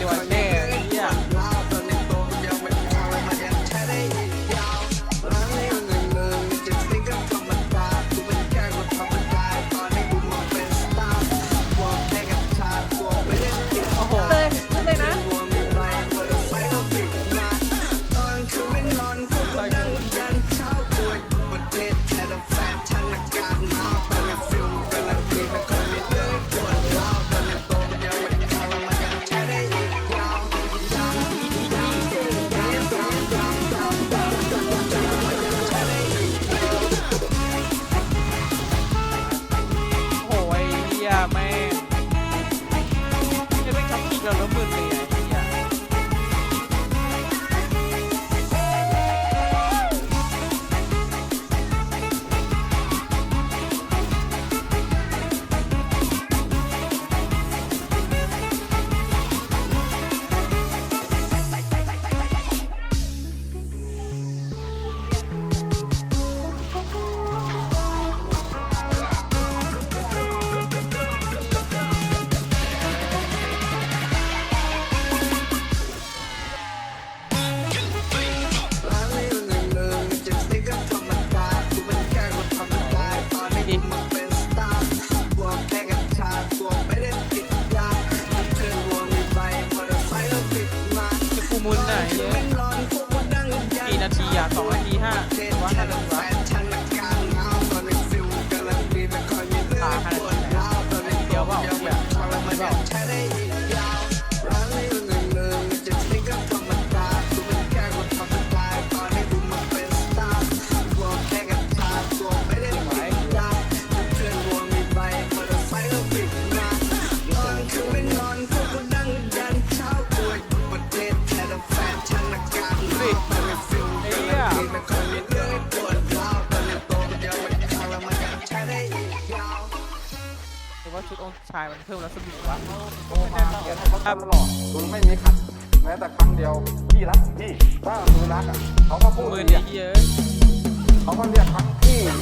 Давай, Лёш. Là 们 อย่าทีอะสองนาที ชุดองค์ชายมันเพิ่มรัศมีวะโทรมาเขียนให้เขาตลอดโดยไม่มีขัด แม้แต่ครั้งเดียวพี่รักพี่ถ้าคือรักอะเขาก็พูดมือเรีดียกเยอะเขาก็เรียกทั้งพี่เรียกทั้งพ่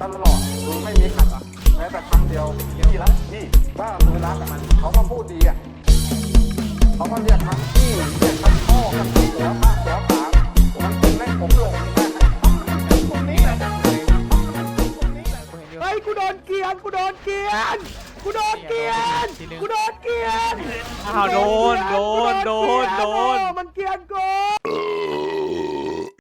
ตลอดโดยไม่มีขัดอะแม้แต่ครั้งเดียวพี่รักพี่ถ้าคือรักอะมันเขาก็พูดดีอะเขาก็เรียกทั้งพี่เรียกทั้งพ่อเรียกทั้งหัวมากหัวขางมันจึงให้ผมหลงนะตรงนี้แหละเฮ้ยกูโดนเกียนกูโดนเกียนกูโดนเกียนกูโดนเกียนอ้าวโดนโดนโดนโดนมันเกลียนกู